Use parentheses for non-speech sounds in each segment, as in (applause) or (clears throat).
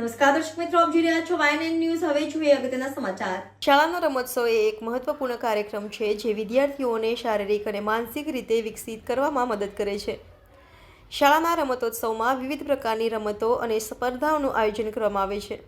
નમસ્કાર દર્શક મિત્રો, આપ જોઈ રહ્યા છો વાયએનએન ન્યૂઝ હવે જોઈએ અગત્યના સમાચાર. શાળાનો રમોત્સવ એ એક મહત્વપૂર્ણ કાર્યક્રમ છે જે વિદ્યાર્થીઓને શારીરિક અને માનસિક રીતે વિકસિત કરવામાં મદદ કરે છે. શાળાના રમતોત્સવમાં વિવિધ પ્રકારની રમતો અને સ્પર્ધાઓનું આયોજન કરવામાં આવે છે.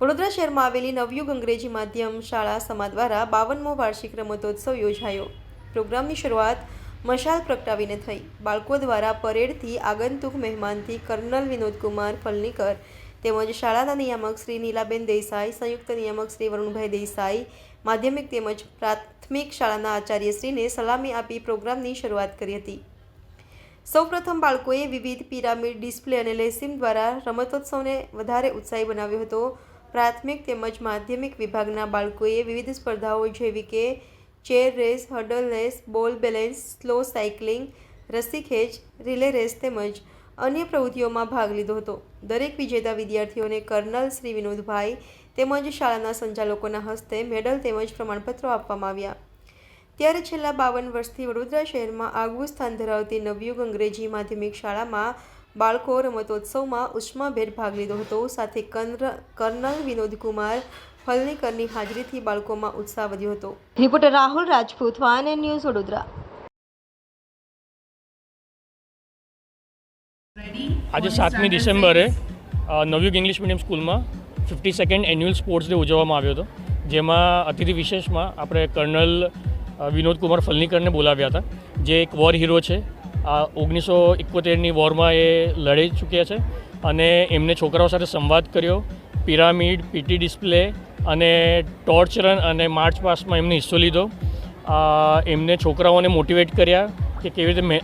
વડોદરા શહેરમાં આવેલી નવયુગ અંગ્રેજી માધ્યમ શાળા સમા દ્વારા બાવનમો વાર્ષિક રમતોત્સવ યોજાયો. પ્રોગ્રામની શરૂઆત મશાલ પ્રગટાવીને થઈ. બાળકો દ્વારા પરેડથી આગંતુક મહેમાનથી કર્નલ વિનોદકુમાર ફલનીકર તેમજ શાળાના નિયામક શ્રી નીલાબેન દેસાઈ, સંયુક્ત નિયામક શ્રી વરુણભાઈ દેસાઈ, માધ્યમિક તેમજ પ્રાથમિક શાળાના આચાર્યશ્રીને સલામી આપી પ્રોગ્રામની શરૂઆત કરી હતી. સૌપ્રથમ બાળકોએ વિવિધ પિરામિડ ડિસ્પ્લે અને લેસિમ દ્વારા રમતોત્સવને વધારે ઉત્સાહી બનાવ્યો હતો. પ્રાથમિક તેમજ માધ્યમિક વિભાગના બાળકોએ વિવિધ સ્પર્ધાઓ જેવી કે chair race, hurdle race, ball balance, slow cycling, રસ્સી ખેંચ, રિલે રેસ તેમજ અન્ય પ્રવૃત્તિઓમાં ભાગ લીધો હતો. દરેક વિજેતા વિદ્યાર્થીઓને કર્નલ શ્રી વિનોદભાઈ તેમજ શાળાના સંચાલકોના હસ્તે મેડલ તેમજ પ્રમાણપત્રો આપવામાં આવ્યા. ત્યારે છેલ્લા બાવન વર્ષથી વડોદરા શહેરમાં આગવું સ્થાન ધરાવતી નવયુગ અંગ્રેજી માધ્યમિક શાળામાં બાળકો રમતોત્સવમાં ઉષ્માભેર ભાગ લીધો હતો. સાથે કર્ન- કર્નલ વિનોદકુમાર ફલનીકરની હાજરીથી બાળકોમાં ઉત્સાહ વધ્યો હતો. રિપોર્ટર રાહુલ રાજપૂત, વાન ન્યૂઝ વડોદરા. આજે સાતમી ડિસેમ્બરે નવયુગ ઇંગ્લિશ મીડિયમ સ્કૂલમાં fifty second annual sports day ઉજવવામાં આવ્યો હતો. જેમાં અતિથિ વિશેષમાં આપણે કર્નલ વિનોદ કુમાર ફલનીકરને બોલાવ્યા હતા. જે એક વોર હીરો છે. આ ઓગણીસો એકોતેરની વોરમાં એ લડી ચૂક્યા છે અને એમને છોકરાઓ સાથે સંવાદ કર્યો. પિરામિડ પીટી ડિસ્પ્લે અને ટોર્ચ રન અને માર્ચ પાસમાં એમને હિસ્સો લીધો. એમને છોકરાઓને મોટિવેટ કર્યા. કે કેવી રીતે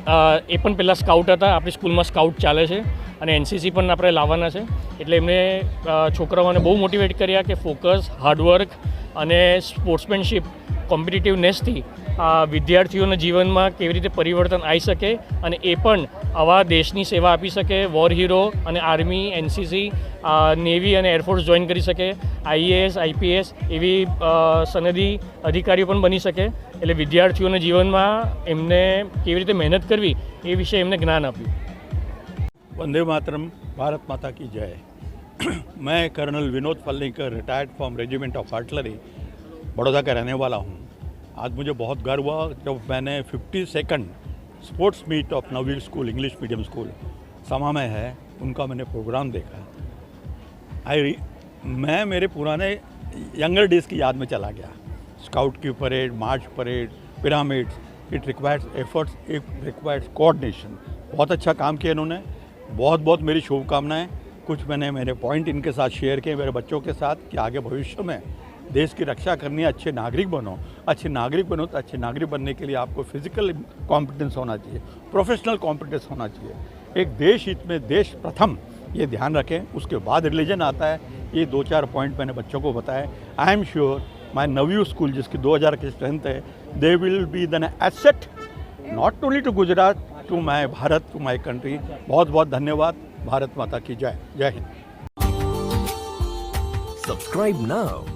એ પણ પહેલાં સ્કાઉટ હતા, આપણી સ્કૂલમાં સ્કાઉટ ચાલે છે અને એનસીસી પણ આપણે લાવવાના છે. એટલે એમને છોકરાઓને બહુ મોટિવેટ કર્યા કે ફોકસ હાર્ડવર્ક અને સ્પોર્ટ્સમેનશીપ કોમ્પિટિટિવનેસથી વિદ્યાર્થીઓના જીવનમાં કેવી રીતે પરિવર્તન આવી શકે અને એ પણ આવા દેશની સેવા આપી શકે વોર હીરો અને આર્મી એનસીસી નેવી અને એરફોર્સ જોઈન કરી શકે આઈએએસ આઈપીએસ એવી સનદી અધિકારીઓ પણ બની શકે. એટલે વિદ્યાર્થીઓના જીવનમાં એમને કેવી રીતે મહેનત કરવી એ વિશે એમને જ્ઞાન આપ્યું. વંદે માતરમ, ભારત માતા કી જય. (clears throat) મેં colonel Vinod Pallikar retired from regiment of artillery Baroda का रहने वाला हूँ। आज मुझे बहुत गर्व हुआ जब मैंने fifty second sports meet of Naveel school English medium school समा में है, उनका मैंने प्रोग्राम देखा। आई मैं मेरे पुराने यंगर डेज़ की याद में चला गया। स्काउट की parade march parade pyramids it requires efforts it requires coordination बहुत अच्छा काम किया इन्होंने। बहुत बहुत मेरी शुभकामनाएँ। कुछ मैंने मेरे पॉइंट इनके साथ शेयर किए, मेरे बच्चों के साथ कि आगे भविष्य में देश की रक्षा करनी है, अच्छे नागरिक बनो। अच्छे नागरिक बनो तो अच्छे नागरिक बनने के लिए आपको फ़िज़िकल कॉम्पिटेंस होना चाहिए प्रोफेशनल कॉम्पिटेंस होना चाहिए। एक देश हित में देश प्रथम, ये ध्यान रखें। उसके बाद रिलीजन आता है। ये दो चार पॉइंट मैंने बच्चों को बताए। आई एम श्योर माई नव्यू स्कूल जिसकी 2000 की स्ट्रेंथ है they will be then asset not only to Gujarat to my Bharat to my country बहुत बहुत धन्यवाद। भारत माता की जय। जय हिंद। Subscribe now